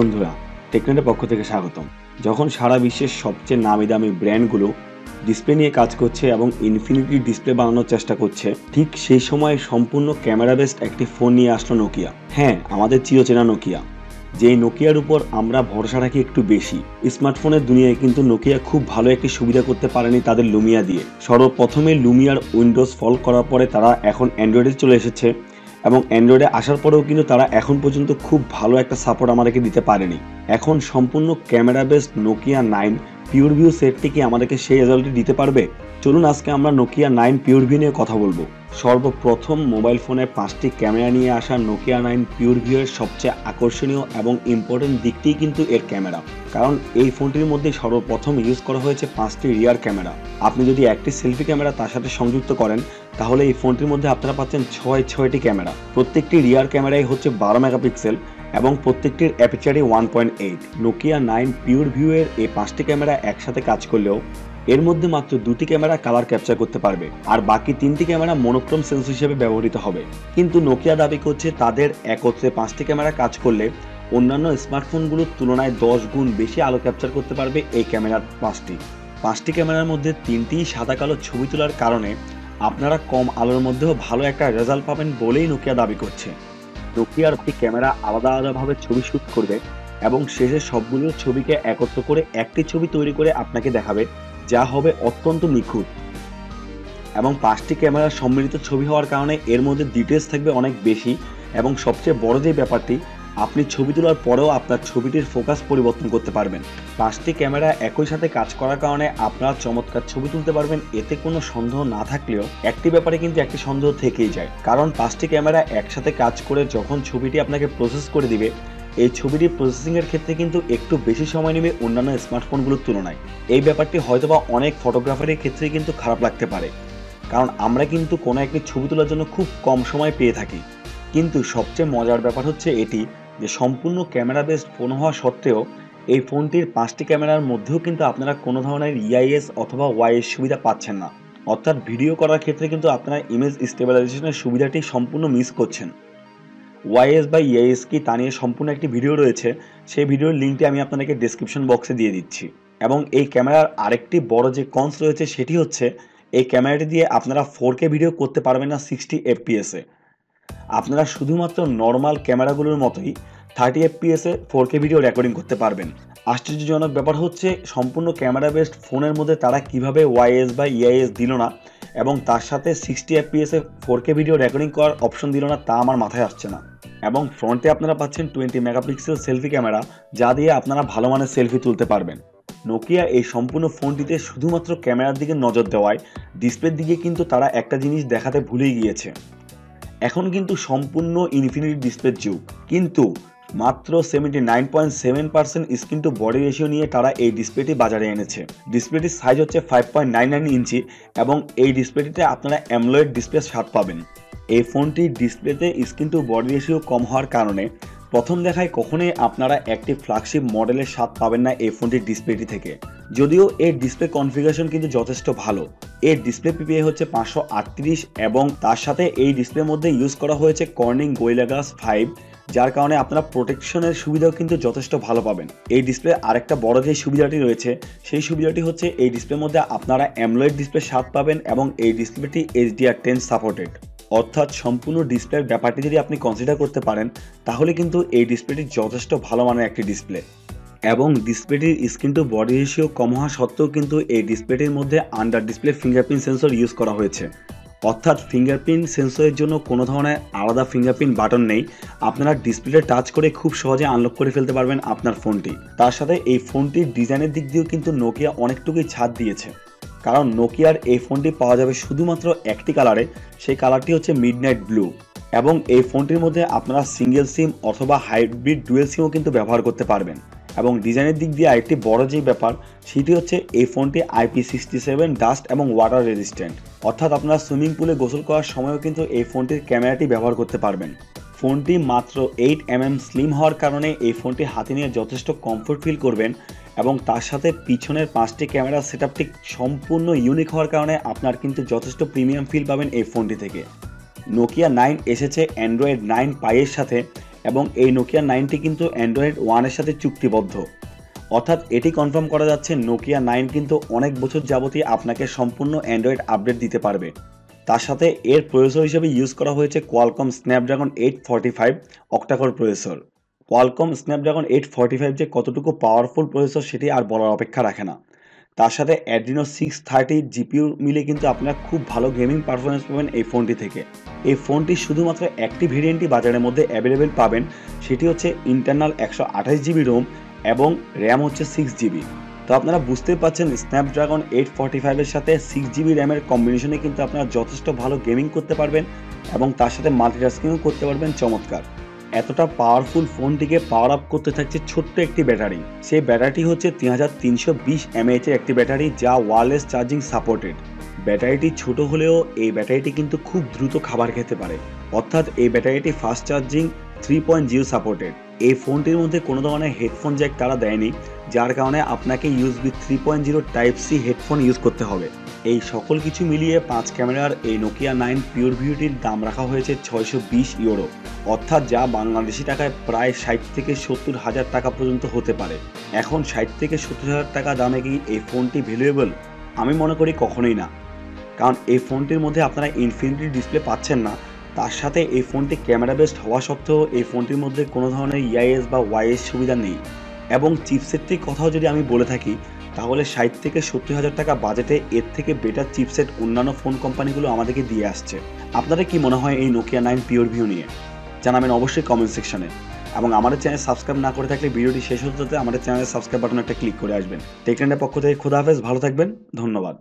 বন্ধুরা টেকনেটের পক্ষ থেকে স্বাগতম। যখন সারা বিশ্বের সবচেয়ে নামি দামি ব্র্যান্ডগুলো ডিসপ্লে নিয়ে কাজ করছে এবং ইনফিনিটি ডিসপ্লে বানানোর চেষ্টা করছে, ঠিক সেই সময় সম্পূর্ণ ক্যামেরা বেসড একটি ফোন নিয়ে আসলো নোকিয়া। হ্যাঁ আমাদের চিরচেনা নোকিয়া। যেই নোকিয়ার উপর আমরা ভরসা রাখি একটু বেশি। স্মার্টফোনের দুনিয়ায় কিন্তু নোকিয়া খুব ভালো একটি সুবিধা করতে পারেনি তাদের লুমিয়া দিয়ে। সর্বপ্রথমে লুমিয়ার উইন্ডোজ ফল করার পরে তারা এখন অ্যান্ড্রয়েডে চলে এসেছে। এবং অ্যান্ড্রয়েডে আসার পরেও কিন্তু তারা এখন পর্যন্ত খুব ভালো একটা সাপোর্ট আমাদেরকে দিতে পারেনি। এখন সম্পূর্ণ camera based Nokia nine pure view সেটটি কি আমাদেরকে সেই রেজাল্টটি দিতে পারবে? চলুন আজকে আমরা নোকিয়া নাইন পিওর ভিউ নিয়ে কথা বলব। সর্বপ্রথম মোবাইল ফোনে পাঁচটি ক্যামেরা নিয়ে আসা নোকিয়া নাইন পিওর ভিউ এর সবচেয়ে আকর্ষণীয় এবং ইম্পর্টেন্ট দিকটি কিন্তু এর ক্যামেরা কারণ এই ফোনটির মধ্যে সর্বপ্রথম ইউজ করা হয়েছে পাঁচটি রিয়ার ক্যামেরা আপনি যদি একটি সেলফি ক্যামেরা তার সাথে সংযুক্ত করেন, তাহলে এই ফোনটির মধ্যে আপনারা পাচ্ছেন ছয় ছয়টি ক্যামেরা প্রত্যেকটি রিয়ার ক্যামেরাই হচ্ছে বারো মেগাপিক্সেল এবং প্রত্যেকটির অ্যাপিচারই one point eight Nokia nine pure ভিউয়ের এই পাঁচটি ক্যামেরা একসাথে কাজ করলেও এর মধ্যে মাত্র দুটি ক্যামেরা কালার ক্যাপচার করতে পারবে, আর বাকি তিনটি ক্যামেরা মনোক্রম সেন্স হিসেবে ব্যবহৃত হবে। কিন্তু নোকিয়া দাবি করছে তাদের একত্রে পাঁচটি ক্যামেরা কাজ করলে অন্যান্য স্মার্টফোনগুলোর তুলনায় দশ গুণ বেশি আলো ক্যাপচার করতে পারবে এই ক্যামেরার পাঁচটি। পাঁচটি ক্যামেরার মধ্যে তিনটিই সাদা কালো ছবি তোলার কারণে আপনারা কম আলোর মধ্যেও ভালো একটা রেজাল্ট পাবেন বলেই নোকিয়া দাবি করছে। নোকিয়ার একটি ক্যামেরা আলাদা আলাদাভাবে ছবি শ্যুট করবে এবং শেষে সবগুলো ছবিকে একত্র করে একটি ছবি তৈরি করে আপনাকে দেখাবে, যা হবে অত্যন্ত নিখুঁত। এবং পাঁচটি ক্যামেরার সম্মিলিত ছবি হওয়ার কারণে এর মধ্যে ডিটেলস থাকবে অনেক বেশি এবং সবচেয়ে বড় যে ব্যাপারটি আপনি ছবি তোলার পরেও আপনার ছবিটির ফোকাস পরিবর্তন করতে পারবেন। পাঁচটি ক্যামেরা একই সাথে কাজ করার কারণে আপনারা চমৎকার ছবি তুলতে পারবেন, এতে কোনো সন্দেহ না থাকলেও একটি ব্যাপারে কিন্তু একটি সন্দেহ থেকেই যায়। কারণ পাঁচটি ক্যামেরা একসাথে কাজ করে যখন ছবিটি আপনাকে প্রসেস করে দিবে, এই ছবিটি প্রসেসিংয়ের ক্ষেত্রে কিন্তু একটু বেশি সময় নেবে অন্যান্য স্মার্টফোনগুলোর তুলনায়। এই ব্যাপারটি হয়তোবা অনেক ফটোগ্রাফারের ক্ষেত্রে কিন্তু খারাপ লাগতে পারে। কারণ আমরা কিন্তু কোনো একটি ছবি তোলার জন্য খুব কম সময় পেয়ে থাকি। কিন্তু সবচেয়ে মজার ব্যাপার হচ্ছে এটি যে সম্পূর্ণ ক্যামেরা বেসড ফোন হওয়া সত্ত্বেও, এই ফোনটির পাঁচটি ক্যামেরার মধ্যেও কিন্তু আপনারা কোনো ধরনের ইআইএস অথবা ওয়াইএস সুবিধা পাচ্ছেন না। অর্থাৎ ভিডিও করার ক্ষেত্রে কিন্তু আপনারা ইমেজ স্টেবিলাইজেশনের সুবিধাটি সম্পূর্ণ মিস করছেন। ওয়াইএস বা ইআইএস কি তা নিয়ে সম্পূর্ণ একটি ভিডিও রয়েছে, সেই ভিডিওর লিঙ্কটি আমি আপনাদেরকে ডিসক্রিপশন বক্সে দিয়ে দিচ্ছি। এবং এই ক্যামেরার আরেকটি বড় যে কনস রয়েছে সেটি হচ্ছে, এই ক্যামেরাটি দিয়ে আপনারা ফোর ভিডিও করতে পারবেন না সিক্সটি এফপিএসে আপনারা শুধুমাত্র নর্মাল ক্যামেরাগুলোর মতোই থার্টি এফপিএসে ফোর কে ভিডিও রেকর্ডিং করতে পারবেন। আশ্চর্যজনক ব্যাপার হচ্ছে, সম্পূর্ণ ক্যামেরা বেসড ফোনের মধ্যে তারা কীভাবে ওয়াইএস বা ইআইএস দিল না এবং তার সাথে সিক্সটি এফপিএসে ফোর কে ভিডিও রেকর্ডিং করার অপশন দিল না, তা আমার মাথায় আসছে না। এবং ফ্রন্টে আপনারা পাচ্ছেন টোয়েন্টি মেগাপিক্সেল সেলফি ক্যামেরা যা দিয়ে আপনারা ভালো মানের সেলফি তুলতে পারবেন। নোকিয়া এই সম্পূর্ণ ফোনটিতে শুধুমাত্র ক্যামেরার দিকে নজর দেওয়ায় ডিসপ্লের দিকে কিন্তু তারা একটা জিনিস দেখাতে ভুলেই গিয়েছে। এখন কিন্তু সম্পূর্ণ ইনফিনিটি ডিসপ্লের যুগ। কিন্তু মাত্র seventy nine point seven percent screen to body ratio নিয়ে তারা এই ডিসপ্লেটি বাজারে এনেছে। ডিসপ্লেটির সাইজ হচ্ছে five point nine nine inch এবং এই ডিসপ্লেটিতে আপনারা অ্যামলয়েড ডিসপ্লে স্বাদ পাবেন। এই ফোনটির ডিসপ্লেতে স্ক্রিন টু বডি রেশিও কম হওয়ার কারণে প্রথম দেখায় কখনোই আপনারা একটি ফ্ল্যাগশিপ মডেলের স্বাদ পাবেন না এই ফোনটির ডিসপ্লেটি থেকে। যদিও এর ডিসপ্লে কনফিগারেশন কিন্তু যথেষ্ট ভালো। এর ডিসপ্লে পিপিআই হচ্ছে পাঁচশো আটত্রিশ এবং তার সাথে এই ডিসপ্লের মধ্যে ইউজ করা হয়েছে কর্নিং গোয়েলা গ্লাস ফাইভ যার কারণে আপনারা প্রোটেকশনের সুবিধাও কিন্তু যথেষ্ট ভালো পাবেন। এই ডিসপ্লে আরেকটা বড় যে সুবিধাটি রয়েছে, সেই সুবিধাটি হচ্ছে এই ডিসপ্লের মধ্যে আপনারা অ্যামলয়েড ডিসপ্লে স্বাদ পাবেন এবং এই ডিসপ্লেটি এইচডিআর টেন সাপোর্টেড অর্থাৎ সম্পূর্ণ ডিসপ্লের ব্যাপারটি যদি আপনি কনসিডার করতে পারেন, তাহলে কিন্তু এই ডিসপ্লেটি যথেষ্ট ভালো মানের একটি ডিসপ্লে এবং ডিসপ্লেটির স্ক্রিন টু বডি রেশিও কম হওয়া সত্ত্বেও কিন্তু এই ডিসপ্লেটির মধ্যে under display fingerprint sensor use করা হয়েছে। অর্থাৎ ফিঙ্গারপ্রিন্ট সেন্সরের জন্য কোনো ধরনের আলাদা ফিঙ্গারপ্রিন্ট বাটন নেই। আপনারা ডিসপ্লেতে টাচ করে খুব সহজে আনলক করে ফেলতে পারবেন আপনার ফোনটি তার সাথে এই ফোনটির ডিজাইনের দিক দিয়েও কিন্তু নোকিয়া অনেকটুকুই ছাড় দিয়েছে। কারণ নোকিয়ার এই ফোনটি পাওয়া যাবে শুধুমাত্র একটি কালারে, সেই কালারটি হচ্ছে মিডনাইট ব্লু এবং এই ফোনটির মধ্যে আপনারা সিঙ্গেল সিম অথবা হাইব্রিড ডুয়েল সিমও কিন্তু ব্যবহার করতে পারবেন। এবং ডিজাইনের দিক দিয়ে আরেকটি বড় যে ব্যাপার, সেটি হচ্ছে এই ফোনটি আইপি সিক্সটি সেভেন ডাস্ট এবং ওয়াটার রেজিস্ট্যান্ট অর্থাৎ আপনারা সুইমিং পুলে গোসল করার সময়ও কিন্তু এই ফোনটির ক্যামেরাটি ব্যবহার করতে পারবেন। ফোনটি মাত্র এইট এম এম স্লিম হওয়ার কারণে এই ফোনটি হাতে নিয়ে যথেষ্ট কমফোর্ট ফিল করবেন। এবং তার সাথে পিছনের পাঁচটি ক্যামেরা সেট সম্পূর্ণ ইউনিক হওয়ার কারণে আপনার কিন্তু যথেষ্ট প্রিমিয়াম ফিল পাবেন এই ফোনটি থেকে। নোকিয়া নাইন এসেছে অ্যান্ড্রয়েড নাইন পাইয়ের সাথে এবং এই নোকিয়া নাইনটি কিন্তু অ্যান্ড্রয়েড ওয়ানের সাথে চুক্তিবদ্ধ। অর্থাৎ এটি কনফার্ম করা যাচ্ছে নোকিয়া নাইন কিন্তু অনেক বছর যাবতীয় আপনাকে সম্পূর্ণ অ্যান্ড্রয়েড আপডেট দিতে পারবে। তার সাথে এর প্রসেসর হিসেবে ইউজ করা হয়েছে Qualcomm Snapdragon eight forty five octacore processor Qualcomm Snapdragon eight forty five যে কতটুকু পাওয়ারফুল প্রসেসর সেটি আর বলার অপেক্ষা রাখে না। তার সাথে অ্যাড্রিনো সিক্স থার্টি জিপিউ মিলে কিন্তু আপনারা খুব ভালো গেমিং পারফরমেন্স পাবেন এই ফোনটি থেকে। এই ফোনটি শুধুমাত্র একটি ভেরিয়েন্টই বাজারের মধ্যে অ্যাভেলেবেল পাবেন, সেটি হচ্ছে ইন্টারনাল একশো আঠাশ জিবি রোম এবং র্যাম হচ্ছে সিক্স জিবি তো আপনারা বুঝতেই পাচ্ছেন স্ন্যাপড্রাগন এইট ফর্টি ফাইভের সাথে সিক্স জিবি র্যামের কম্বিনেশনে কিন্তু আপনারা যথেষ্ট ভালো গেমিং করতে পারবেন এবং তার সাথে মাল্টিটাস্কিংও করতে পারবেন চমৎকার। এতটা পাওয়ারফুল ফোনটিকে পাওয়ার আপ করতে থাকছে ছোট্ট একটি ব্যাটারি। সেই ব্যাটারিটি হচ্ছে তিন হাজার তিনশো বিশ এমএএচ এর একটি ব্যাটারি যা ওয়ারলেস চার্জিং সাপোর্টেড ব্যাটারিটি ছোট হলেও এই ব্যাটারিটি কিন্তু খুব দ্রুত খাবার খেতে পারে। অর্থাৎ এই ব্যাটারিটি fast charging three point zero supported এই ফোনটির মধ্যে কোনো ধরনের হেডফোন জ্যাক তারা দেয়নি, যার কারণে আপনাকে USB three point zero type C headphone use করতে হবে। এই সকল কিছু মিলিয়ে পাঁচ ক্যামেরার এই নোকিয়া নাইন পিওর ভিউটির দাম রাখা হয়েছে ছয়শো বিশ ইউরো অর্থাৎ যা বাংলাদেশি টাকায় প্রায় ষাট থেকে সত্তর হাজার টাকা পর্যন্ত হতে পারে। এখন ষাট থেকে সত্তর হাজার টাকা দামে কি এই ফোনটি ভ্যালুয়েবল আমি মনে করি কখনোই না। কারণ এই ফোনটির মধ্যে আপনারা ইনফিনিটি ডিসপ্লে পাচ্ছেন না তার সাথে এই ফোনটি ক্যামেরা বেসড হওয়া সত্ত্বেও এই ফোনটির মধ্যে কোনো ধরনের ইআইএস বা ওয়াইএস সুবিধা নেই। এবং চিপসেটটির কথাও যদি আমি বলে থাকি, তাহলে ষাট থেকে সত্তর হাজার টাকা বাজেটে এর থেকে বেটার চিপসেট অন্যান্য ফোন কোম্পানিগুলো আমাদেরকে দিয়ে আসছে। আপনাদের কি মনে হয় এই নোকিয়া নাইন পিওর ভিউ নিয়ে? জানাবেন অবশ্যই কমেন্ট সেকশনে এবং আমাদের চ্যানেল সাবস্ক্রাইব না করে থাকলে ভিডিওটি শেষ হতে হতে আমাদের চ্যানেলের সাবস্ক্রাইব বাটন একটা ক্লিক করে আসবেন। টেকল্যান্ডের পক্ষ থেকে হাফেজ, ভালো থাকবেন, ধন্যবাদ।